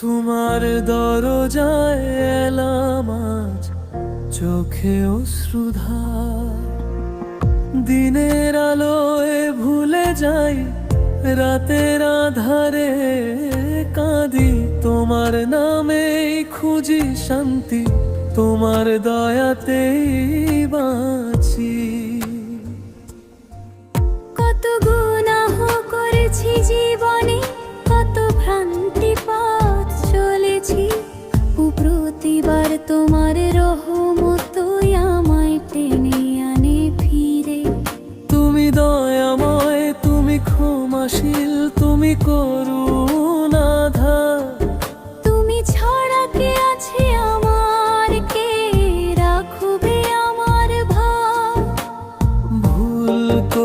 তোমার দরজায় এলাম আজ, চোখে অশ্রুধার দিনের আলোয় ভুলে যাই, রাতের আধারে কাঁদি। তোমার নামেই খুঁজি শান্তি। তোমার দয়াতেই বাঁচি।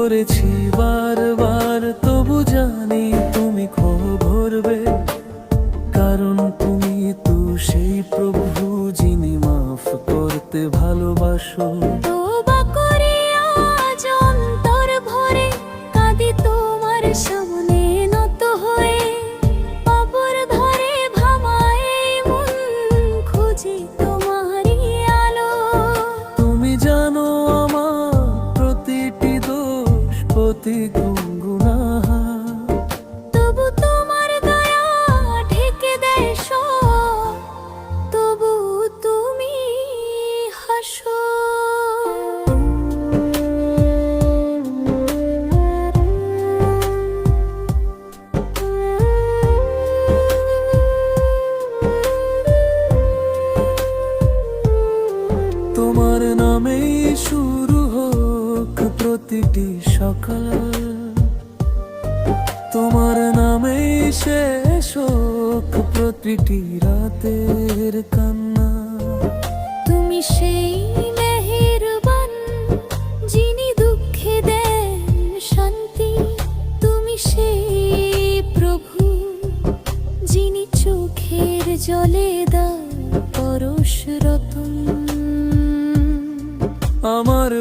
করেছি বারবার, তবু জানি তুমি খবরবে কারণ তুমি তো সেই প্রভু যিনি মাফ করতে ভালোবাসো। তোবা করে আজ অন্তর ভরে কাঁদি তোমার সামনে প্রতি গুণাহা তবু তোমার দয়া ঢেকে দেয় তবু তুমি হাসো। তোমার নামেই শুরু হোক প্রতিটি সকাল তোমার নামেই শেষ হোক প্রতিটি রাতের কান্না। তুমি সেই মেহেরবান যিনি দুঃখে দেন শান্তি। তুমি সেই প্রভু যিনি চোখের জলে দাও পরশ রতন। আমার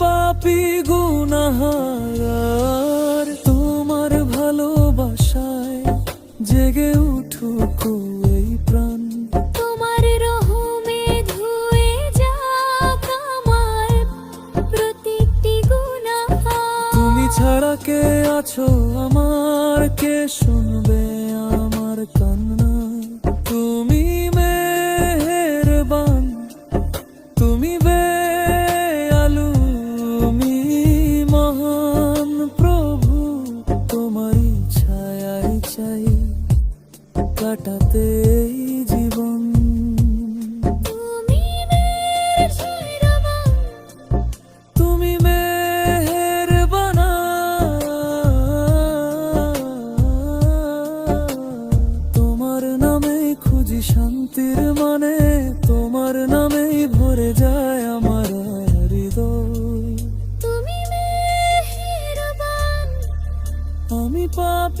পাপি গুনাহার তোমার ভালোবাসায় জেগে উঠুক এই প্রাণ। তোমার রহমে ধুয়ে যাক আমার প্রতিটি গুনাহ তুমি ছাড়া কে আছো আমার? কে শুনবে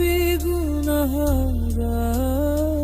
মেহেরবান আমি পাপি গুনাহার